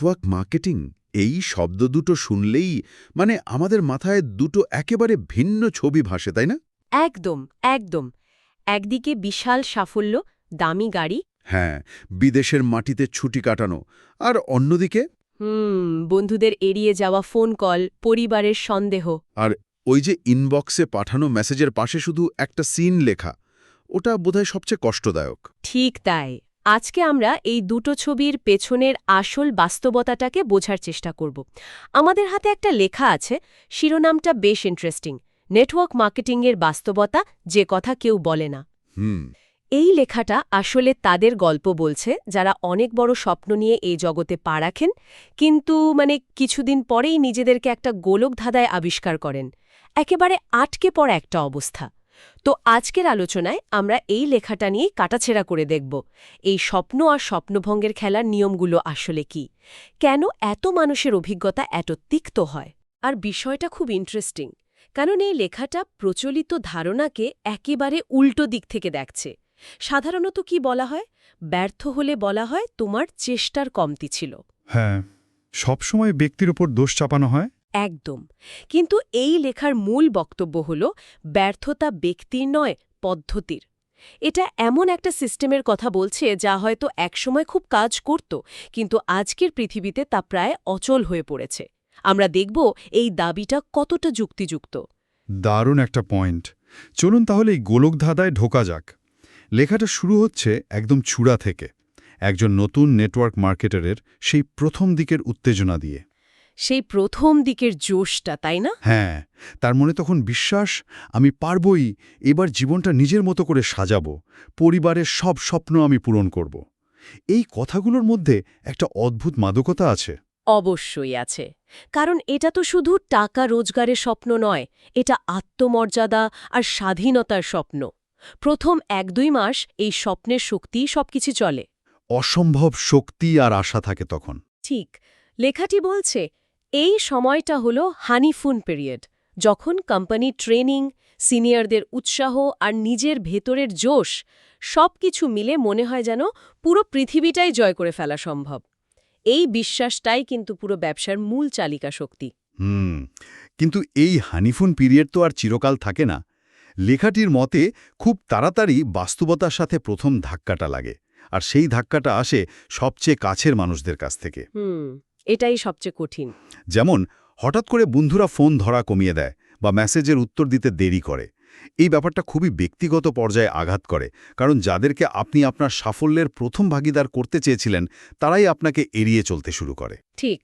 Network marketing এই শব্দ দুটো শুনলেই মানে আমাদের মাথায় দুটো একেবারে ভিন্ন ছবি ভাসে তাই না? একদম একদম। একদিকে বিশাল সাফল্য দামি গাড়ি। হ্যাঁ বিদেশের মাটিতে ছুটি কাটানো। আর অন্যদিকে? হুম বন্ধুদের এড়িয়ে যাওয়া ফোন কল পরিবারের সন্দেহ। আর ওই যে ইনবক্সে পাঠানো মেসেজের পাশে শুধু একটা সিন লেখা। ওটা বোধহয় সবচেয়ে কষ্টদায়ক। ঠিক তাই। আজকে আমরা এই দুটো ছবির পেছনের আসল বাস্তবতাটাকে বোঝার চেষ্টা করব। আমাদের হাতে একটা লেখা আছে শিরোনামটা বেশ ইন্টারেস্টিং নেটওয়ার্ক মার্কেটিংয়ের বাস্তবতা যে কথা কেউ বলে না। হুম। এই লেখাটা আসলে তাদের গল্প বলছে যারা অনেক বড় স্বপ্ন নিয়ে এই জগতে পা রাখেন কিন্তু মানে কিছুদিন পরেই নিজেদেরকে একটা গোলক ধাঁধায় আবিষ্কার করেন। একেবারে আটকে পড়া একটা অবস্থা। তো আজকের আলোচনায় আমরা এই লেখাটা নিয়েই কাটাছেড়া করে দেখব। এই স্বপ্ন আর স্বপ্নভঙ্গের খেলার নিয়মগুলো আসলে কি? কেন এত মানুষের অভিজ্ঞতা এত তিক্ত হয়? আর বিষয়টা খুব ইন্টারেস্টিং কারণ এই লেখাটা প্রচলিত ধারণাকে একেবারে উল্টো দিক থেকে দেখছে। সাধারণত কি বলা হয়? ব্যর্থ হলে বলা হয় তোমার চেষ্টার কমতি ছিল। হ্যাঁ সবসময় ব্যক্তির ওপর দোষ চাপানো হয় একদম। কিন্তু এই লেখার মূল বক্তব্য হল ব্যর্থতা ব্যক্তির নয়, পদ্ধতির। এটা এমন একটা সিস্টেমের কথা বলছে যা হয়তো একসময় খুব কাজ করত, কিন্তু আজকের পৃথিবীতে তা প্রায় অচল হয়ে পড়েছে। আমরা দেখব এই দাবিটা কতটা যুক্তিযুক্ত। দারুণ একটা পয়েন্ট। চলুন তাহলে এই গোলকধাঁধায় ঢোকা যাক। লেখাটা শুরু হচ্ছে একদম চূড়া থেকে, একজন নতুন নেটওয়ার্ক মার্কেটারের সেই প্রথম দিকের উত্তেজনা দিয়ে। সেই প্রথম দিকের জোশটা তাই না? হ্যাঁ তার মনে তখন বিশ্বাস আমি পারবই এবার জীবনটা নিজের মতো করে সাজাবো পরিবারের সব স্বপ্ন আমি পূরণ করব। এই কথাগুলোর মধ্যে একটা অদ্ভুত মাদকতা আছে। অবশ্যই আছে। কারণ এটা তো শুধু টাকা রোজগারের স্বপ্ন নয় এটা আত্মমর্যাদা আর স্বাধীনতার স্বপ্ন। প্রথম এক দুই মাস এই স্বপ্নের শক্তিই সবকিছু চলে। অসম্ভব শক্তি আর আশা থাকে তখন। ঠিক লেখাটি বলছে এই সময়টা হল হানিফুন পিরিয়ড যখন কোম্পানি ট্রেনিং সিনিয়রদের উৎসাহ আর নিজের ভেতরের জোশ সব কিছু মিলে মনে হয় যেন পুরো পৃথিবীটাই জয় করে ফেলা সম্ভব। এই বিশ্বাসটাই কিন্তু পুরো ব্যবসার মূল চালিকা শক্তি। হুম কিন্তু এই হানিফুন পিরিয়ড তো আর চিরকাল থাকে না। লেখাটির মতে খুব তাড়াতাড়ি বাস্তবতার সাথে প্রথম ধাক্কাটা লাগে আর সেই ধাক্কাটা আসে সবচেয়ে কাছের মানুষদের কাছ থেকে। হুম। এটাই সবচেয়ে কঠিন। যেমন হঠাৎ করে বন্ধুরা ফোন ধরা কমিয়ে দেয় বা মেসেজের উত্তর দিতে দেরি করে। এই ব্যাপারটা খুবই ব্যক্তিগত পর্যায়ে আঘাত করে কারণ যাদেরকে আপনি আপনার সাফল্যের প্রথম ভাগিদার করতে চেয়েছিলেন তারাই আপনাকে এড়িয়ে চলতে শুরু করে। ঠিক।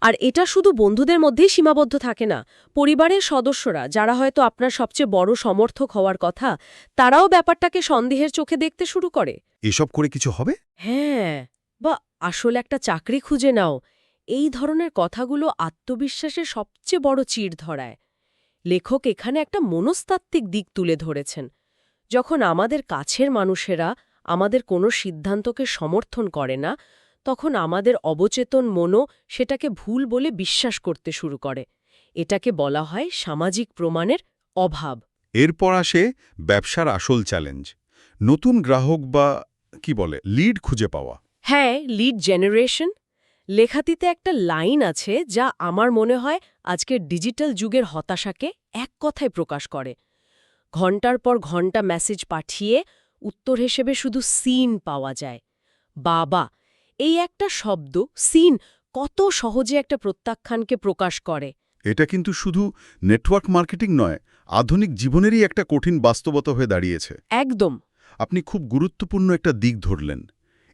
আর এটা শুধু বন্ধুদের মধ্যেই সীমাবদ্ধ থাকে না পরিবারের সদস্যরা যারা হয়তো আপনার সবচেয়ে বড় সমর্থক হওয়ার কথা তারাও ব্যাপারটাকে সন্দেহের চোখে দেখতে শুরু করে। এসব করে কিছু হবে? হ্যাঁ বা আসলে একটা চাকরি খুঁজে নাও এই ধরনের কথাগুলো আত্মবিশ্বাসের সবচেয়ে বড় চিড় ধরায়। লেখক এখানে একটা মনস্তাত্ত্বিক দিক তুলে ধরেছেন। যখন আমাদের কাছের মানুষেরা আমাদের কোনো সিদ্ধান্তকে সমর্থন করে না তখন আমাদের অবচেতন মনও সেটাকে ভুল বলে বিশ্বাস করতে শুরু করে। এটাকে বলা হয় সামাজিক প্রমাণের অভাব। এরপর আসে ব্যবসার আসল চ্যালেঞ্জ। নতুন গ্রাহক বা কি বলে লিড খুঁজে পাওয়া। হ্যাঁ লিড জেনারেশন লেখাটিতে একটা লাইন আছে যা আমার মনে হয় আজকের ডিজিটাল যুগের হতাশাকে এক কথায় প্রকাশ করে। ঘণ্টার পর ঘণ্টা মেসেজ পাঠিয়ে উত্তর হিসেবে শুধু সিন পাওয়া যায়। বাবা এই একটা শব্দ সিন কত সহজে একটা প্রত্যাখ্যানকে প্রকাশ করে। এটা কিন্তু শুধু নেটওয়ার্ক মার্কেটিং নয় আধুনিক জীবনেরই একটা কঠিন বাস্তবতা হয়ে দাঁড়িয়েছে। একদম। আপনি খুব গুরুত্বপূর্ণ একটা দিক ধরলেন।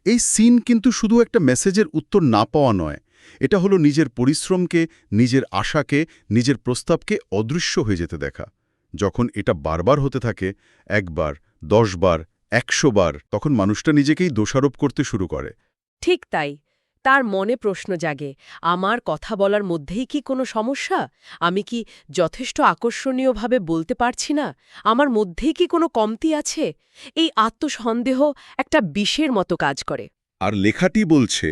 এই সিন কিন্তু শুধু একটা মেসেজের উত্তর না পাওয়া নয়, এটা হলো নিজের পরিশ্রমকে, নিজের আশাকে, নিজের প্রস্তাবকে অদৃশ্য হয়ে যেতে দেখা। যখন এটা বারবার হতে থাকে, একবার দশবার একশো বার, তখন মানুষটা নিজেকেই দোষারোপ করতে শুরু করে। ঠিক তাই। তার মনে প্রশ্ন জাগে, আমার কথা বলার মধ্যেই কি কোনো সমস্যা? আমি কি যথেষ্ট আকর্ষণীয়ভাবে বলতে পারছি না? আমার মধ্যেই কি কোনো কমতি আছে? এই আত্মসন্দেহ একটা বিষের মতো কাজ করে। আর লেখাটি বলছে,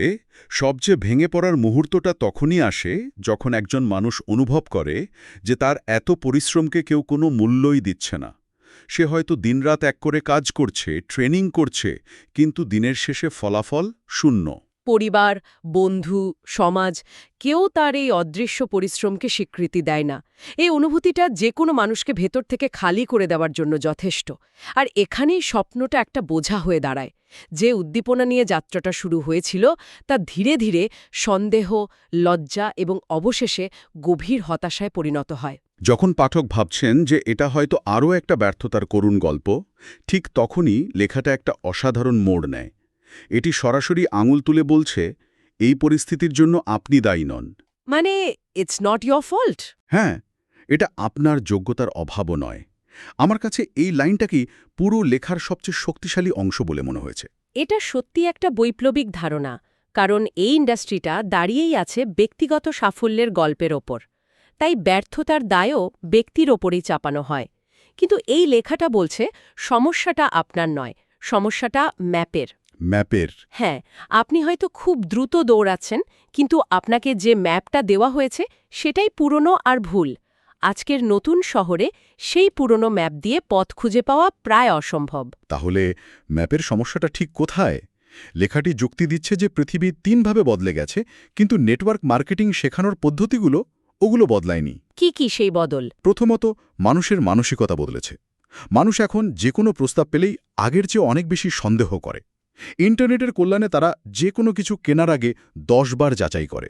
সবচেয়ে ভেঙে পড়ার মুহূর্তটা তখনই আসে যখন একজন মানুষ অনুভব করে যে তার এত পরিশ্রমকে কেউ কোনো মূল্যই দিচ্ছে না। সে হয়তো দিনরাত এক করে কাজ করছে, ট্রেনিং করছে, কিন্তু দিনের শেষে ফলাফল শূন্য। পরিবার, বন্ধু, সমাজ, কেউ তার এই অদৃশ্য পরিশ্রমকে স্বীকৃতি দেয় না। এই অনুভূতিটা যে কোনো মানুষকে ভেতর থেকে খালি করে দেওয়ার জন্য যথেষ্ট। আর এখানেই স্বপ্নটা একটা বোঝা হয়ে দাঁড়ায়। যে উদ্দীপনা নিয়ে যাত্রাটা শুরু হয়েছিল, তা ধীরে ধীরে সন্দেহ, লজ্জা এবং অবশেষে গভীর হতাশায় পরিণত হয়। যখন পাঠক ভাবছেন যে এটা হয়তো আরও একটা ব্যর্থতার করুণ গল্প, ঠিক তখনই লেখাটা একটা অসাধারণ মোড় নেয়। এটি সরাসরি আঙুল তুলে বলছে এই পরিস্থিতির জন্য আপনি দায়ী নন। মানে ইটস নট ইয়োর ফল্ট হ্যাঁ এটা আপনার যোগ্যতার অভাবও নয়। আমার কাছে এই লাইনটাকেই পুরো লেখার সবচেয়ে শক্তিশালী অংশ বলে মনে হয়েছে। এটা সত্যি একটা বৈপ্লবিক ধারণা কারণ এই ইন্ডাস্ট্রিটা দাঁড়িয়েই আছে ব্যক্তিগত সাফল্যের গল্পের ওপর। তাই ব্যর্থতার দায়ও ব্যক্তির ওপরেই চাপানো হয়। কিন্তু এই লেখাটা বলছে সমস্যাটা আপনার নয় সমস্যাটা ম্যাপের। ম্যাপের। হ্যাঁ আপনি হয়তো খুব দ্রুত দৌড়াচ্ছেন কিন্তু আপনাকে যে ম্যাপটা দেওয়া হয়েছে সেটাই পুরনো আর ভুল। আজকের নতুন শহরে সেই পুরনো ম্যাপ দিয়ে পথ খুঁজে পাওয়া প্রায় অসম্ভব। তাহলে ম্যাপের সমস্যাটা ঠিক কোথায়? লেখাটি যুক্তি দিচ্ছে যে পৃথিবী তিনভাবে বদলে গেছে কিন্তু নেটওয়ার্ক মার্কেটিং শেখানোর পদ্ধতিগুলো ওগুলো বদলায়নি। কি কি সেই বদল? প্রথমত মানুষের মানসিকতা বদলেছে। মানুষ এখন যে কোনো প্রস্তাব পেলেই আগের চেয়ে অনেক বেশি সন্দেহ করে। ইন্টারনেটের কল্যাণে তারা যে কোনো কিছু কেনার আগে দশবার যাচাই করে।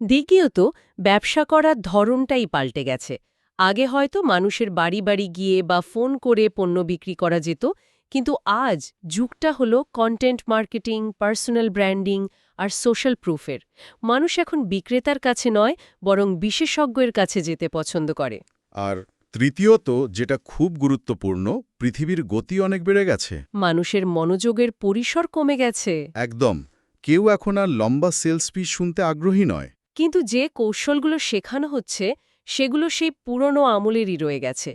দ্বিতীয়ত ব্যবসা করার ধরনটাই পাল্টে গেছে। আগে হয়তো মানুষের বাড়ি বাড়ি গিয়ে বা ফোন করে পণ্য বিক্রি করা যেত কিন্তু আজ যুগটা হলো কন্টেন্ট মার্কেটিং পার্সোনাল ব্র্যান্ডিং আর সোশ্যাল প্রুফের মানুষ এখন বিক্রেতার কাছে নয় বরং বিশেষজ্ঞের কাছে যেতে পছন্দ করে। আর তৃতীয়ত যেটা খুব গুরুত্বপূর্ণ পৃথিবীর গতি অনেক বেড়ে গেছে। মানুষের মনোযোগের পরিসর কমে গেছে। একদম। কেউ এখন আর লম্বা সেলস পিচ শুনতে আগ্রহী নয়। কিন্তু যে কৌশলগুলো শেখানো হচ্ছে সেগুলো সেই পুরনো আমলেরই রয়ে গেছে।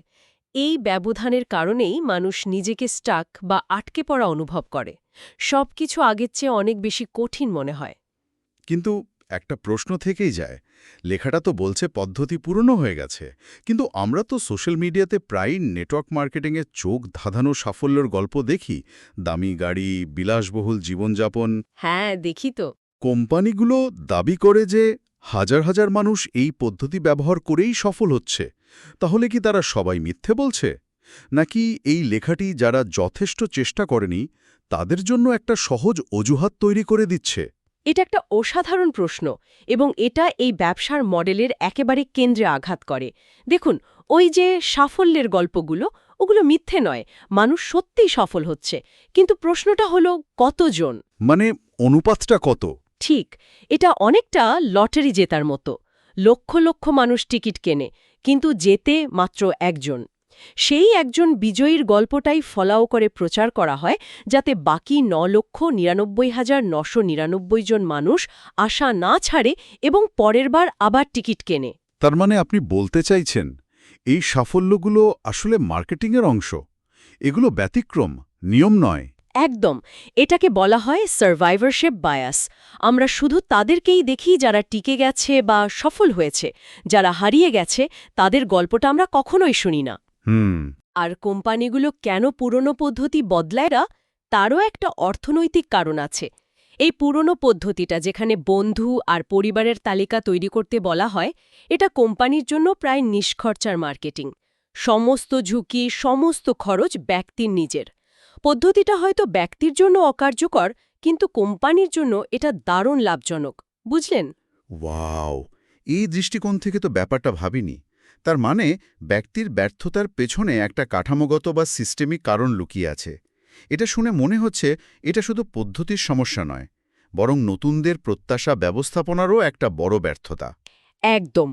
এই ব্যবধানের কারণেই মানুষ নিজেকে স্টাক বা আটকে পড়া অনুভব করে। সবকিছু আগের চেয়ে অনেক বেশি কঠিন মনে হয়। কিন্তু একটা প্রশ্ন থেকেই যায় লেখাটা তো বলছে পদ্ধতি পুরনো হয়ে গেছে কিন্তু আমরা তো সোশ্যাল মিডিয়াতে প্রায়ই নেটওয়ার্ক মার্কেটিংয়ে চোখ ধাঁধানো সাফল্যের গল্প দেখি দামি গাড়ি বিলাসবহুল জীবনযাপন। হ্যাঁ দেখি তো। কোম্পানিগুলো দাবি করে যে হাজার হাজার মানুষ এই পদ্ধতি ব্যবহার করেই সফল হচ্ছে তাহলে কি তারা সবাই মিথ্যে বলছে? নাকি এই লেখাটি যারা যথেষ্ট চেষ্টা করেনি তাদের জন্য একটা সহজ অজুহাত তৈরি করে দিচ্ছে? এটা একটা অসাধারণ প্রশ্ন এবং এটা এই ব্যবসার মডেলের একেবারে কেন্দ্রে আঘাত করে। দেখুন ওই যে সাফল্যের গল্পগুলো ওগুলো মিথ্যে নয় মানুষ সত্যিই সফল হচ্ছে। কিন্তু প্রশ্নটা হলো কতজন? মানে অনুপাতটা কত? ঠিক এটা অনেকটা লটারি জেতার মতো। লক্ষ লক্ষ মানুষ টিকিট কেনে কিন্তু যেতে মাত্র একজন। সেই একজন বিজয়ীর গল্পটাই ফলাও করে প্রচার করা হয় যাতে বাকি ন লক্ষ নিরানব্বই হাজার নশো নিরানব্বই জন মানুষ আশা না ছাড়ে এবং পরের বার আবার টিকিট কেনে। তার মানে আপনি বলতে চাইছেন এই সাফল্যগুলো আসলে মার্কেটিংয়ের অংশ? এগুলো ব্যতিক্রম নিয়ম নয়। একদম এটাকে বলা হয় সার্ভাইভারশিপ বায়াস আমরা শুধু তাদেরকেই দেখি যারা টিকে গেছে বা সফল হয়েছে যারা হারিয়ে গেছে তাদের গল্পটা আমরা কখনোই শুনি না। হুম। আর কোম্পানিগুলো কেন পুরনো পদ্ধতি বদলায় না তারও একটা অর্থনৈতিক কারণ আছে। এই পুরনো পদ্ধতিটা যেখানে বন্ধু আর পরিবারের তালিকা তৈরি করতে বলা হয় এটা কোম্পানির জন্য প্রায় নিষ্খরচার মার্কেটিং। সমস্ত ঝুঁকি সমস্ত খরচ ব্যক্তির নিজের। পদ্ধতিটা হয়তো ব্যক্তির জন্য অকার্যকর কিন্তু কোম্পানির জন্য এটা দারুণ লাভজনক। বুঝলেন? ওয়াও! এই দৃষ্টিকোণ থেকে তো ব্যাপারটা ভাবিনি। তার মানে ব্যক্তির ব্যর্থতার পেছনে একটা কাঠামোগত বা সিস্টেমিক কারণ লুকিয়ে আছে। এটা শুনে মনে হচ্ছে এটা শুধু পদ্ধতির সমস্যা নয় বরং নতুনদের প্রত্যাশা ব্যবস্থাপনারও একটা বড় ব্যর্থতা। একদম।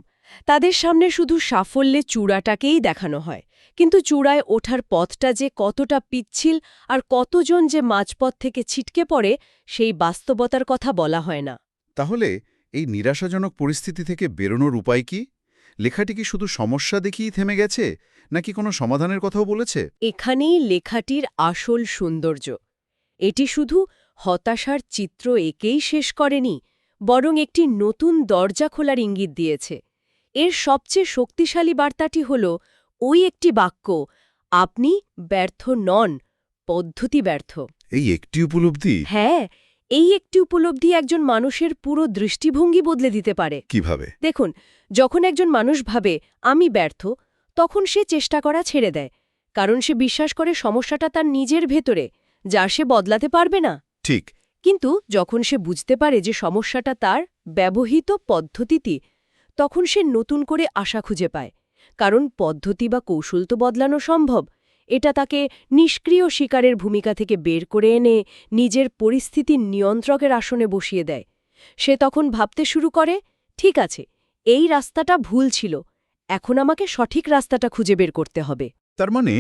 তাদের সামনে শুধু সাফল্যে চূড়াটাকেই দেখানো হয় কিন্তু চূড়ায় ওঠার পথটা যে কতটা পিচ্ছিল আর কতজন যে মাঝপথ থেকে ছিটকে পড়ে সেই বাস্তবতার কথা বলা হয় না। তাহলে এই নিরাশাজনক পরিস্থিতি থেকে বেরোনোর উপায় কি? লেখাটি কি শুধু সমস্যা দেখিয়েই থেমে গেছে নাকি কোনো সমাধানের কথাও বলেছে? এখানেই লেখাটির আসল সৌন্দর্য। এটি শুধু হতাশার চিত্র একেই শেষ করেনি বরং একটি নতুন দরজা খোলার ইঙ্গিত দিয়েছে। এর সবচেয়ে শক্তিশালী বার্তাটি হল ওই একটি বাক্য আপনি ব্যর্থ নন পদ্ধতি ব্যর্থ। এই একটি উপলব্ধি? হ্যাঁ এই একটি উপলব্ধি একজন মানুষের পুরো দৃষ্টিভঙ্গি বদলে দিতে পারে। কীভাবে? দেখুন যখন একজন মানুষ ভাবে আমি ব্যর্থ তখন সে চেষ্টা করা ছেড়ে দেয় কারণ সে বিশ্বাস করে সমস্যাটা তার নিজের ভেতরে যা সে বদলাতে পারবে না। ঠিক। কিন্তু যখন সে বুঝতে পারে যে সমস্যাটা তার ব্যবহৃত পদ্ধতিতে তখন সে নতুন করে আশা খুঁজে পায় কারণ পদ্ধতি বা কৌশল তো বদলানো সম্ভব। এটা তাকে নিষ্ক্রিয় শিকারের ভূমিকা থেকে বের করে এনে নিজের পরিস্থিতির নিয়ন্ত্রকের আসনে বসিয়ে দেয়। সে তখন ভাবতে শুরু করে, ঠিক আছে, এই রাস্তাটা ভুল ছিল, এখন আমাকে সঠিক রাস্তাটা খুঁজে বের করতে হবে। তার মানে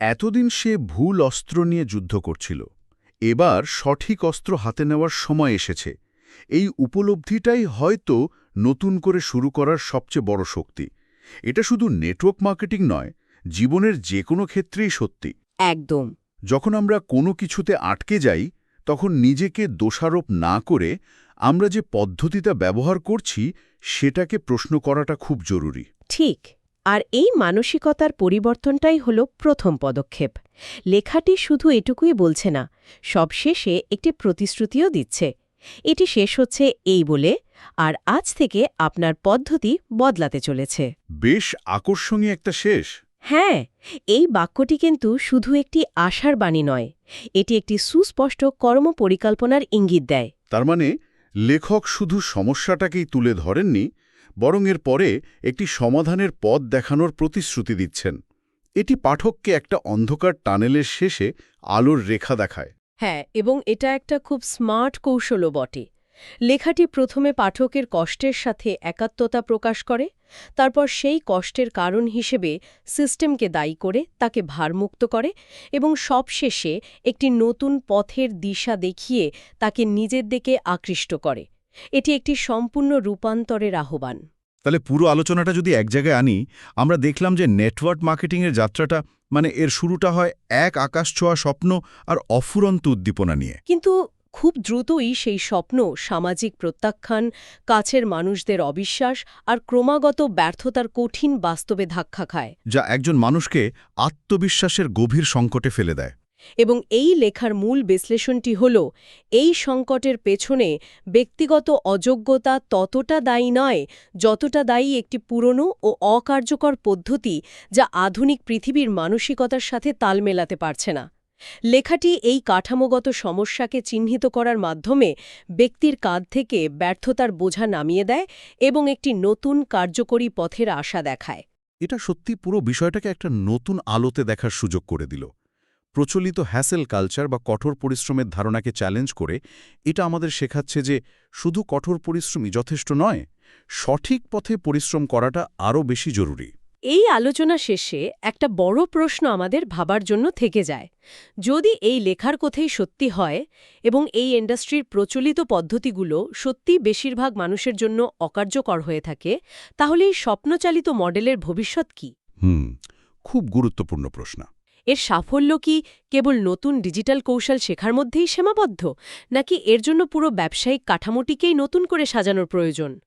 এতদিন সে ভুল অস্ত্র নিয়ে যুদ্ধ করছিল। এবার সঠিক অস্ত্র হাতে নেওয়ার সময় এসেছে। এই উপলব্ধিটাই হয়তো নতুন করে শুরু করার সবচেয়ে বড় শক্তি। এটা শুধু নেটওয়ার্ক মার্কেটিং নয় জীবনের যে কোনো ক্ষেত্রেই সত্যি। একদম। যখন আমরা কোনো কিছুতে আটকে যাই তখন নিজেকে দোষারোপ না করে আমরা যে পদ্ধতিটা ব্যবহার করছি সেটাকে প্রশ্ন করাটা খুব জরুরি। ঠিক। আর এই মানসিকতার পরিবর্তনটাই হল প্রথম পদক্ষেপ। লেখাটি শুধু এটুকুই বলছে না সবশেষে একটি প্রতিশ্রুতিও দিচ্ছে। এটি শেষ হচ্ছে এই বলে আর আজ থেকে আপনার পদ্ধতি বদলাতে চলেছে। বেশ আকর্ষণীয় একটা শেষ। হ্যাঁ এই বাক্যটি কিন্তু শুধু একটি আশার বাণী নয় এটি একটি সুস্পষ্ট কর্মপরিকল্পনার ইঙ্গিত দেয়। তার মানে লেখক শুধু সমস্যাটাকেই তুলে ধরেননি বরং এর পরে একটি সমাধানের পথ দেখানোর প্রতিশ্রুতি দিচ্ছেন। এটি পাঠককে একটা অন্ধকার টানেলের শেষে আলোর রেখা দেখায়। হ্যাঁ এবং এটা একটা খুব স্মার্ট কৌশলও বটে। লেখাটি প্রথমে পাঠকের কষ্টের সাথে একাত্মতা প্রকাশ করে তারপর সেই কষ্টের কারণ হিসেবে সিস্টেমকে দায়ী করে তাকে ভারমুক্ত করে এবং সবশেষে একটি নতুন পথের দিশা দেখিয়ে তাকে নিজের দিকে আকৃষ্ট করে। এটি একটি সম্পূর্ণ রূপান্তরের আহ্বান। তাহলে পুরো আলোচনাটা যদি এক জায়গায় আনি আমরা দেখলাম যে নেটওয়ার্ক মার্কেটিংয়ের যাত্রাটা মানে এর শুরুটা হয় এক আকাশ ছোঁয়া স্বপ্ন আর অফুরন্ত উদ্দীপনা নিয়ে। কিন্তু খুব দ্রুতই সেই স্বপ্ন সামাজিক প্রত্যাখ্যান কাছের মানুষদের অবিশ্বাস আর ক্রমাগত ব্যর্থতার কঠিন বাস্তবে ধাক্কা খায়। যা একজন মানুষকে আত্মবিশ্বাসের গভীর সংকটে ফেলে দেয়। এবং এই লেখার মূল বিশ্লেষণটি হল এই সংকটের পেছনে ব্যক্তিগত অযোগ্যতা ততটা দায়ী নয় যতটা দায়ী একটি পুরনো ও অকার্যকর পদ্ধতি যা আধুনিক পৃথিবীর মানসিকতার সাথে তাল মেলাতে পারছে না। লেখাটি এই কাঠামোগত সমস্যাকে চিহ্নিত করার মাধ্যমে ব্যক্তির কাঁধ থেকে ব্যর্থতার বোঝা নামিয়ে দেয় এবং একটি নতুন কার্যকরী পথের আশা দেখায়। এটা সত্যি পুরো বিষয়টাকে একটা নতুন আলোতে দেখার সুযোগ করে দিল। প্রচলিত হ্যাসেল কালচার বা কঠোর পরিশ্রমের ধারণাকে চ্যালেঞ্জ করে এটা আমাদের শেখাচ্ছে যে শুধু কঠোর পরিশ্রমই যথেষ্ট নয়, সঠিক পথে পরিশ্রম করাটা আরও বেশি জরুরি। এই আলোচনা শেষে একটা বড় প্রশ্ন আমাদের ভাবার জন্য থেকে যায়। যদি এই লেখার কথাই সত্যি হয় এবং এই ইন্ডাস্ট্রির প্রচলিত পদ্ধতিগুলো সত্যি বেশিরভাগ মানুষের জন্য অকার্যকর হয়ে থাকে তাহলে এই স্বপ্নচালিত মডেলের ভবিষ্যৎ কি? হুম খুব গুরুত্বপূর্ণ প্রশ্ন। এর সাফল্য কি? কেবল নতুন ডিজিটাল কৌশল শেখার মধ্যেই সীমাবদ্ধ? নাকি এর জন্য পুরো ব্যবসায়িক কাঠামোটিকেই নতুন করে সাজানোর প্রয়োজন?